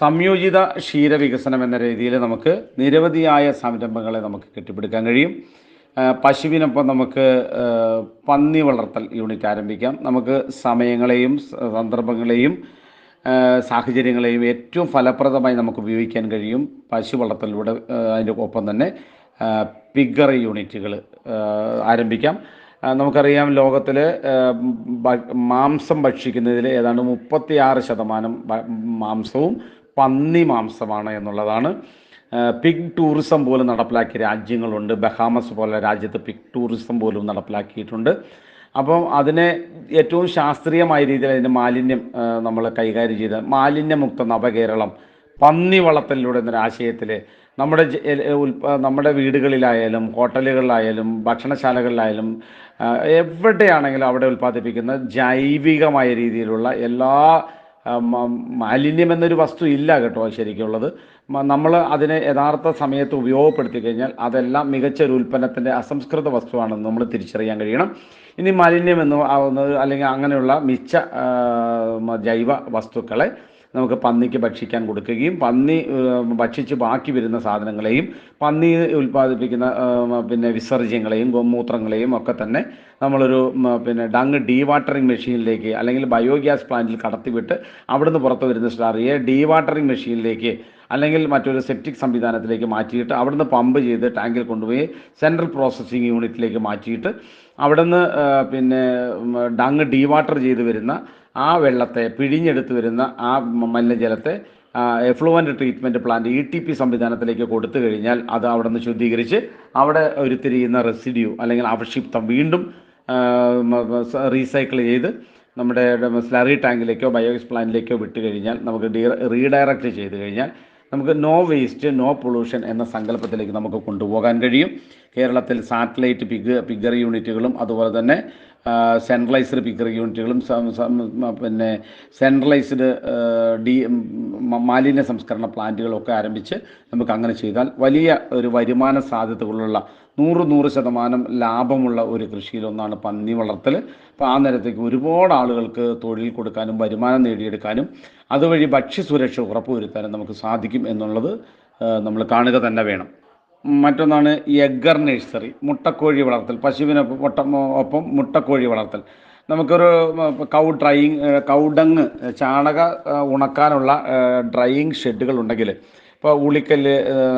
സംയോജിത ക്ഷീരവികസനം എന്ന രീതിയിൽ നമുക്ക് നിരവധിയായ സംരംഭങ്ങളെ നമുക്ക് കെട്ടിപ്പടുക്കാൻ കഴിയും. പശുവിനൊപ്പം നമുക്ക് പന്നി വളർത്തൽ യൂണിറ്റ് ആരംഭിക്കാം. നമുക്ക് സമയങ്ങളെയും സന്ദർഭങ്ങളെയും സാഹചര്യങ്ങളെയും ഏറ്റവും ഫലപ്രദമായി നമുക്ക് ഉപയോഗിക്കാൻ കഴിയും പശു വളർത്തലിലൂടെ അതിന്റെ ഒപ്പം തന്നെ പിഗർ യൂണിറ്റുകൾ ആരംഭിക്കാം. നമുക്കറിയാം ലോകത്തിൽ മാംസം ഭക്ഷിക്കുന്നതിൽ ഏതാണ്ട് മുപ്പത്തിയാറ് ശതമാനം മാംസവും പന്നി മാംസമാണ് എന്നുള്ളതാണ്. പിഗ് ടൂറിസം പോലും നടപ്പിലാക്കിയ രാജ്യങ്ങളുണ്ട്. ബഹാമസ് പോലെ രാജ്യത്ത് പിഗ് ടൂറിസം പോലും നടപ്പിലാക്കിയിട്ടുണ്ട്. അപ്പം അതിനെ ഏറ്റവും ശാസ്ത്രീയമായ രീതിയിൽ അതിന്റെ മാലിന്യം നമ്മൾ കൈകാര്യം ചെയ്ത് മാലിന്യമുക്ത നവകേരളം പന്നി വളർത്തലിലൂടെ എന്നൊരു ആശയത്തിൽ നമ്മുടെ നമ്മുടെ വീടുകളിലായാലും ഹോട്ടലുകളിലായാലും ഭക്ഷണശാലകളിലായാലും എവിടെയാണെങ്കിലും അവിടെ ഉൽപ്പാദിപ്പിക്കുന്ന ജൈവികമായ രീതിയിലുള്ള എല്ലാ മാലിന്യം എന്നൊരു വസ്തു ഇല്ല കേട്ടോ ശരിക്കുള്ളത്. നമ്മൾ അതിനെ യഥാർത്ഥ സമയത്ത് ഉപയോഗപ്പെടുത്തി കഴിഞ്ഞാൽ അതെല്ലാം മികച്ച ഒരു ഉൽപ്പന്നത്തിന്റെ അസംസ്കൃത വസ്തുവാണെന്ന് നമ്മൾ തിരിച്ചറിയാൻ കഴിയണം. ഇനി മാലിന്യം എന്ന് അല്ലെങ്കിൽ അങ്ങനെയുള്ള മിച്ച ജൈവ വസ്തുക്കളെ നമുക്ക് പന്നിക്ക് ഭക്ഷിക്കാൻ കൊടുക്കുകയും പന്നി ഭക്ഷിച്ച് ബാക്കി വരുന്ന സാധനങ്ങളെയും പന്നി ഉൽപ്പാദിപ്പിക്കുന്ന പിന്നെ വിസർജ്യങ്ങളെയും ഗോമൂത്രങ്ങളെയും ഒക്കെ തന്നെ നമ്മളൊരു പിന്നെ ഡങ് ഡീവാട്ടറിംഗ് മെഷീനിലേക്ക് അല്ലെങ്കിൽ ബയോഗ്യാസ് പ്ലാന്റിൽ കടത്തിവിട്ട് അവിടുന്ന് പുറത്ത് വരുന്ന സ്റ്റാറിയെ ഡീവാട്ടറിംഗ് മെഷീനിലേക്ക് അല്ലെങ്കിൽ മറ്റൊരു സെപ്റ്റിക് സംവിധാനത്തിലേക്ക് മാറ്റിയിട്ട് അവിടുന്ന് പമ്പ് ചെയ്ത് ടാങ്കിൽ കൊണ്ടുപോയി സെൻട്രൽ പ്രോസസ്സിംഗ് യൂണിറ്റിലേക്ക് മാറ്റിയിട്ട് അവിടുന്ന് പിന്നെ ഉം, ഡങ് ഡീവാട്ടർ ചെയ്ത് വരുന്ന ആ വെള്ളത്തെ പിഴിഞ്ഞെടുത്ത് വരുന്ന ആ മലിനജലത്തെ effluent treatment plant E T P സംവിധാനത്തിലേക്ക് കൊടുത്തു കഴിഞ്ഞാൽ അത് അവിടെ നിന്ന് ശുദ്ധീകരിച്ച് അവിടെ ഉരുത്തിരിയുന്ന റെസിഡ്യൂ അല്ലെങ്കിൽ അവക്ഷിപ്തം വീണ്ടും റീസൈക്കിൾ ചെയ്ത് നമ്മുടെ സ്ലറി ടാങ്കിലേക്കോ ബയോഗ്യാസ് പ്ലാന്റിലേക്കോ വിട്ട് കഴിഞ്ഞാൽ നമുക്ക് ഡീ റീഡയറക്റ്റ് ചെയ്ത് കഴിഞ്ഞാൽ നമുക്ക് നോ വേസ്റ്റ് നോ പൊള്യൂഷൻ എന്ന സങ്കല്പത്തിലേക്ക് നമുക്ക് കൊണ്ടുപോകാൻ കഴിയും. കേരളത്തിൽ സാറ്റലൈറ്റ് പിഗ് പിഗർ യൂണിറ്റുകളും അതുപോലെ തന്നെ സെൻട്രലൈസ്ഡ് പിക്കർ യൂണിറ്റുകളും പിന്നെ സെൻട്രലൈസ്ഡ് ഡി മാലിന്യ സംസ്കരണ പ്ലാന്റുകളൊക്കെ ആരംഭിച്ച് നമുക്ക് അങ്ങനെ ചെയ്താൽ വലിയ ഒരു വരുമാന സാധ്യതകളുള്ള നൂറ് നൂറ് ശതമാനം ലാഭമുള്ള ഒരു കൃഷിയിലൊന്നാണ് പന്നി വളർത്തൽ. അപ്പോൾ ആ നേരത്തേക്ക് ഒരുപാട് ആളുകൾക്ക് തൊഴിൽ കൊടുക്കാനും വരുമാനം നേടിയെടുക്കാനും അതുവഴി ഭക്ഷ്യസുരക്ഷ ഉറപ്പുവരുത്താനും നമുക്ക് സാധിക്കും എന്നുള്ളത് നമ്മൾ കാണുക തന്നെ വേണം. മറ്റൊന്നാണ് എഗർ നഴ്സറി മുട്ടക്കോഴി വളർത്തൽ പശുവിനൊപ്പം മുട്ട ഒപ്പം മുട്ടക്കോഴി വളർത്തൽ. നമുക്കൊരു കൗ ഡ്രൈയിങ് കൗഡങ് ചാണക ഉണക്കാനുള്ള ഡ്രൈയിങ് ഷെഡുകൾ ഉണ്ടെങ്കിൽ ഇപ്പോൾ ഉളിക്കൽ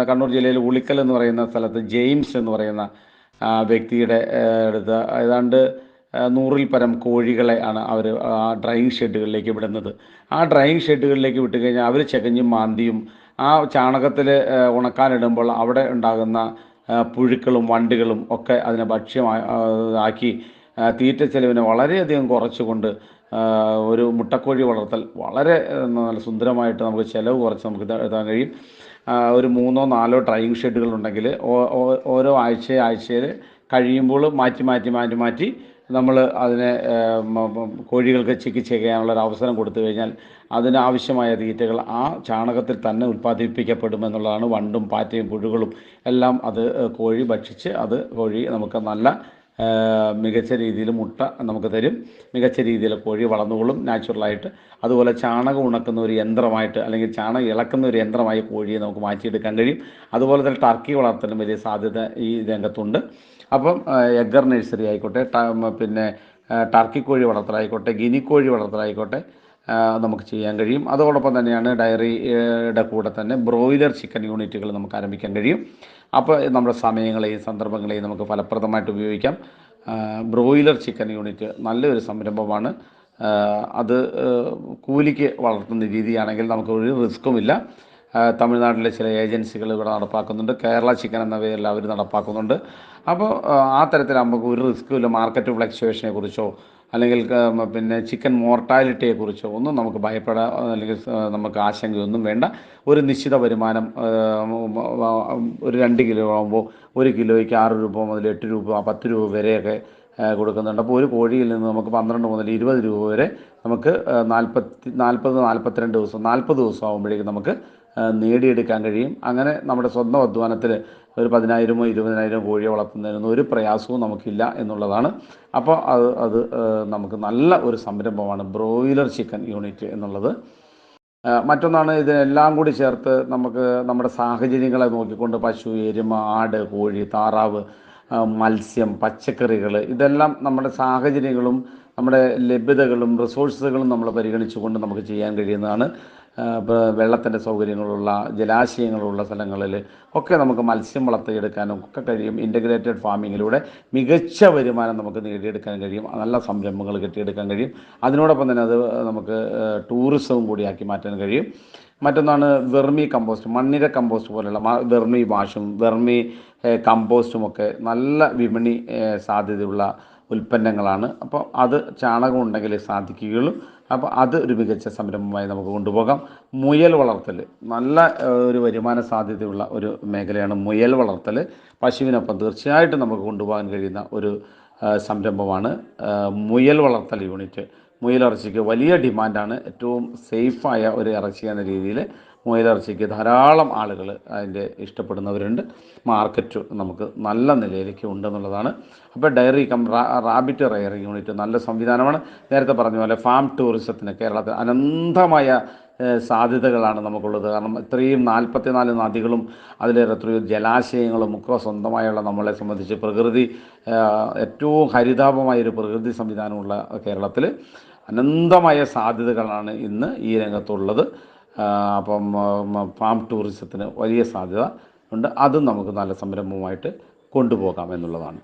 കണ്ണൂർ ജില്ലയിൽ ഉളിക്കൽ എന്ന് പറയുന്ന സ്ഥലത്ത് ജെയിംസ് എന്ന് പറയുന്ന വ്യക്തിയുടെ അടുത്ത് ഏതാണ്ട് നൂറിൽ പരം കോഴികളെ ആണ് അവർ ആ ഡ്രൈയിങ് ഷെഡുകളിലേക്ക് വിടുന്നത്. ആ ഡ്രൈയിങ് ഷെഡുകളിലേക്ക് വിട്ട് കഴിഞ്ഞാൽ അവർ ചകഞ്ഞും മാന്തിയും ആ ചാണകത്തിൽ ഉണക്കാനിടുമ്പോൾ അവിടെ ഉണ്ടാകുന്ന പുഴുക്കളും വണ്ടുകളും ഒക്കെ അതിനെ ആ, തീറ്റ ചെലവിനെ വളരെയധികം കുറച്ചുകൊണ്ട് ഒരു മുട്ടക്കോഴി വളർത്തൽ വളരെ നല്ല സുന്ദരമായിട്ട് നമുക്ക് ചിലവ് കുറച്ച് നമുക്ക് എത്താൻ കഴിയും. ഒരു മൂന്നോ നാലോ ഓ- ഓ- ഓരോ ആഴ്ച ആഴ്ചയിൽ കഴിയുമ്പോൾ മാറ്റി മാറ്റി മാറ്റി മാറ്റി നമ്മൾ അതിനെ കോഴികൾക്ക് ചികിത്സ ചെയ്യാനുള്ള ഒരു അവസരം കൊടുത്തു കഴിഞ്ഞാൽ അതിനാവശ്യമായ തീറ്റകൾ ആ ചാണകത്തിൽ തന്നെ ഉൽപ്പാദിപ്പിക്കപ്പെടുമെന്നുള്ളതാണ് വണ്ടും പാറ്റയും പുഴുകളും എല്ലാം അത് കോഴി ഭക്ഷിച്ച് അത് കോഴി നമുക്ക് നല്ല മികച്ച രീതിയിൽ മുട്ട നമുക്ക് തരും. മികച്ച രീതിയിൽ കോഴി വളർന്നുകൊള്ളും. നാച്ചുറലായിട്ട് അതുപോലെ ചാണകം ഉണക്കുന്ന ഒരു യന്ത്രമായിട്ട് അല്ലെങ്കിൽ ചാണകം ഇളക്കുന്ന ഒരു യന്ത്രമായി കോഴിയെ നമുക്ക് മാറ്റിയെടുക്കാൻ കഴിയും. അതുപോലെ തന്നെ ടർക്കി വളർത്തലും വലിയ സാധ്യത ഈ രംഗത്തുണ്ട്. അപ്പം എഗർ നഴ്സറി ആയിക്കോട്ടെ പിന്നെ ടർക്കി കോഴി വളർത്തലായിക്കോട്ടെ കോഴി വളർത്തലായിക്കോട്ടെ നമുക്ക് ചെയ്യാൻ കഴിയും. അതോടൊപ്പം തന്നെയാണ് ഡയറിയുടെ കൂടെ തന്നെ ബ്രോയിലർ ചിക്കൻ യൂണിറ്റുകൾ നമുക്ക് ആരംഭിക്കാൻ കഴിയും. അപ്പോൾ നമ്മുടെ സമയങ്ങളെയും സന്ദർഭങ്ങളെയും നമുക്ക് ഫലപ്രദമായിട്ട് ഉപയോഗിക്കാം. ബ്രോയിലർ ചിക്കൻ യൂണിറ്റ് നല്ലൊരു സംരംഭമാണ്. അത് കൂലിക്ക് വളർത്തുന്ന രീതിയാണെങ്കിൽ നമുക്ക് ഒരു റിസ്ക്കുമില്ല തമിഴ്നാട്ടിലെ ചില ഏജൻസികൾ ഇവിടെ നടപ്പാക്കുന്നുണ്ട്. കേരള ചിക്കൻ എന്ന പേരിൽ അവർ നടപ്പാക്കുന്നുണ്ട്. അപ്പോൾ ആ, തരത്തിൽ നമുക്ക് ഒരു റിസ്ക്കും ഇല്ല. മാർക്കറ്റ് ഫ്ലക്ച്വേഷനെ കുറിച്ചോ അല്ലെങ്കിൽ പിന്നെ ചിക്കൻ മോർട്ടാലിറ്റിയെ കുറിച്ചോ ഒന്നും നമുക്ക് ഭയപ്പെടാൻ അല്ലെങ്കിൽ നമുക്ക് ആശങ്കയൊന്നും വേണ്ട. ഒരു നിശ്ചിത വരുമാനം ഒരു രണ്ട് കിലോ ആകുമ്പോൾ ഒരു കിലോയ്ക്ക് ആറ് രൂപ മുതൽ എട്ട് രൂപ പത്ത് രൂപ വരെയൊക്കെ കൊടുക്കുന്നുണ്ട്. അപ്പോൾ ഒരു കോഴിയിൽ നിന്ന് നമുക്ക് പന്ത്രണ്ട് മുതൽ ഇരുപത് രൂപ വരെ നമുക്ക് നാൽപ്പത്തി നാൽപ്പത് നാൽപ്പത്തിരണ്ട് ദിവസം നാൽപ്പത് ദിവസം ആകുമ്പോഴേക്കും നമുക്ക് നേടിയെടുക്കാൻ കഴിയും. അങ്ങനെ നമ്മുടെ സ്വന്തം അധ്വാനത്തിൽ ഒരു പതിനായിരമോ ഇരുപതിനായിരമോ കോഴിയെ വളർത്തുന്നതിനൊന്നും ഒരു പ്രയാസവും നമുക്കില്ല എന്നുള്ളതാണ്. അപ്പോൾ അത് അത് നമുക്ക് നല്ല ഒരു സംരംഭമാണ് ബ്രോയിലർ ചിക്കൻ യൂണിറ്റ് എന്നുള്ളത്. മറ്റൊന്നാണ് ഇതിനെല്ലാം കൂടി ചേർത്ത് നമുക്ക് നമ്മുടെ സാഹചര്യങ്ങളെ നോക്കിക്കൊണ്ട് പശു എരുമ ആട് കോഴി താറാവ് മത്സ്യം പച്ചക്കറികൾ ഇതെല്ലാം നമ്മുടെ സാഹചര്യങ്ങളും നമ്മുടെ ലഭ്യതകളും റിസോഴ്സുകളും നമ്മൾ പരിഗണിച്ചുകൊണ്ട് നമുക്ക് ചെയ്യാൻ കഴിയുന്നതാണ്. വെള്ളത്തിന്റെ സൗകര്യങ്ങളുള്ള ജലാശയങ്ങളുള്ള സ്ഥലങ്ങളിൽ ഒക്കെ നമുക്ക് മത്സ്യം വളർത്തിയെടുക്കാനും ഒക്കെ കഴിയും. ഇന്റഗ്രേറ്റഡ് ഫാമിങ്ങിലൂടെ മികച്ച വരുമാനം നമുക്ക് നേടിയെടുക്കാൻ കഴിയും. നല്ല സംരംഭങ്ങൾ കെട്ടിയെടുക്കാൻ കഴിയും. അതിനോടൊപ്പം തന്നെ അത് നമുക്ക് ടൂറിസവും കൂടിയാക്കി മാറ്റാൻ കഴിയും. മറ്റൊന്നാണ് വെർമി കമ്പോസ്റ്റ് മണ്ണിര കമ്പോസ്റ്റ് പോലെയുള്ള വെർമി വാഷും വെർമി കമ്പോസ്റ്റും ഒക്കെ നല്ല വിപണി സാധ്യതയുള്ള ഉൽപ്പന്നങ്ങളാണ്. അപ്പോൾ അത് ചാണകം ഉണ്ടെങ്കിൽ സാധിക്കുകയുള്ളൂ. അപ്പോൾ അത് ഒരു മികച്ച സംരംഭമായി നമുക്ക് കൊണ്ടുപോകാം. മുയൽ വളർത്തൽ നല്ല ഒരു വരുമാന സാധ്യതയുള്ള ഒരു മേഖലയാണ് മുയൽ വളർത്തൽ. പശുവിനൊപ്പം തീർച്ചയായിട്ടും നമുക്ക് കൊണ്ടുപോകാൻ കഴിയുന്ന ഒരു സംരംഭമാണ് മുയൽ വളർത്തൽ യൂണിറ്റ്. മുയലിറച്ചിക്ക് വലിയ ഡിമാൻഡാണ്. ഏറ്റവും സേഫായ ഒരു ഇറച്ചി എന്ന രീതിയിൽ മുയലിറച്ചിക്ക് ധാരാളം ആളുകൾ അതിന്റെ ഇഷ്ടപ്പെടുന്നവരുണ്ട്. മാർക്കറ്റ് നമുക്ക് നല്ല നിലയിലേക്ക് ഉണ്ടെന്നുള്ളതാണ്. അപ്പോൾ dairy cum rabbit rear unit നല്ല സംവിധാനമാണ്. നേരത്തെ പറഞ്ഞ പോലെ ഫാം ടൂറിസത്തിന് കേരളത്തിൽ അനന്തമായ സാധ്യതകളാണ് നമുക്കുള്ളത്. കാരണം ഇത്രയും നാൽപ്പത്തിനാല് നദികളും അതിലേറെ എത്രയോ ജലാശയങ്ങളും ഒക്കെ സ്വന്തമായുള്ള നമ്മളെ സംബന്ധിച്ച് പ്രകൃതി ഏറ്റവും ഹരിതാപമായൊരു പ്രകൃതി സംവിധാനമുള്ള കേരളത്തിൽ അനന്തമായ സാധ്യതകളാണ് ഇന്ന് ഈ രംഗത്തുള്ളത്. അപ്പം ഫാം ടൂറിസത്തിന് വലിയ സാധ്യത ഉണ്ട്. അതും നമുക്ക് നല്ല സംരംഭമായിട്ട് കൊണ്ടുപോകാം എന്നുള്ളതാണ്.